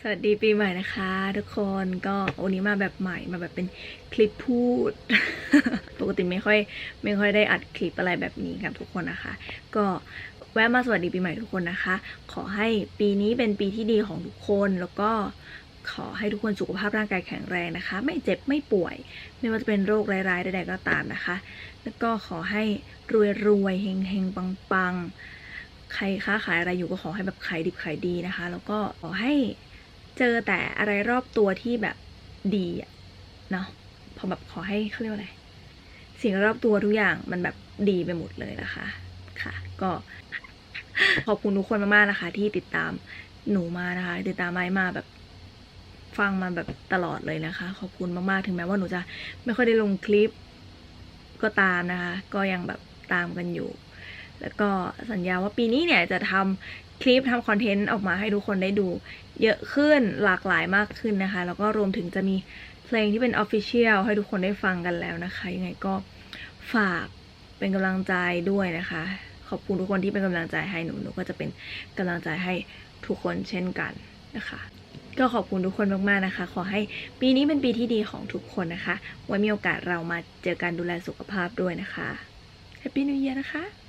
สวัสดีปีใหม่นะคะ ทุกคนก็วันนี้มาแบบใหม่มาแบบเป็นคลิปพูด ปกติไม่ค่อยไม่ค่อยได้อัดคลิปอะไรแบบนี้กับทุกคนนะคะ ก็แวะมาสวัสดีปีใหม่ทุกคนนะคะ ขอให้ปีนี้เป็นปีที่ดีของทุกคนแล้วก็ขอให้ทุกคนสุขภาพร่างกายแข็งแรงนะคะ ไม่เจ็บไม่ป่วย ไม่ว่าจะเป็นโรคร้ายๆใดๆก็ตามนะคะ แล้วก็ขอให้รวยๆเฮงๆปังๆใครค้าขายอะไรอยู่ก็ขอให้แบบขายดิบขายดีนะคะ แล้วก็ขอให้ เจอแต่อะไรรอบตัวที่แบบดีอะเนาะพอแบบขอให้เขาเรียกว่าอะไรสิ่งรอบตัวทุกอย่างมันแบบดีไปหมดเลยนะคะค่ะ ก็ขอบคุณทุกคนมากๆนะคะ ที่ติดตามหนูมานะคะ ติดตามไม้มาแบบฟังมาแบบตลอดเลยนะคะ ขอบคุณมากๆถึงแม้ว่าหนูจะไม่ค่อยได้ลงคลิปก็ตามนะคะ ก็ยังแบบตามกันอยู่ แล้วก็สัญญาว่าปีนี้เนี่ยจะทำคลิปทำคอนเทนต์ออกมาให้ทุกคนได้ดูเยอะขึ้นหลากหลายมากขึ้นนะคะ แล้วก็รวมถึงจะมีเพลงที่เป็นออฟฟิเชียลให้ทุกคนได้ฟังกันแล้วนะคะ ยังไงก็ฝากเป็นกำลังใจด้วยนะคะ ขอบคุณทุกคนที่เป็นกำลังใจให้หนูหนูก็จะเป็นกำลังใจให้ทุกคนเช่นกันนะคะ ก็ขอบคุณทุกคนมากๆนะคะ ขอให้ปีนี้เป็นปีที่ดีของทุกคนนะคะไว้มีโอกาสเรามาเจอกันดูแลสุขภาพด้วยนะคะ Happy New Year นะคะ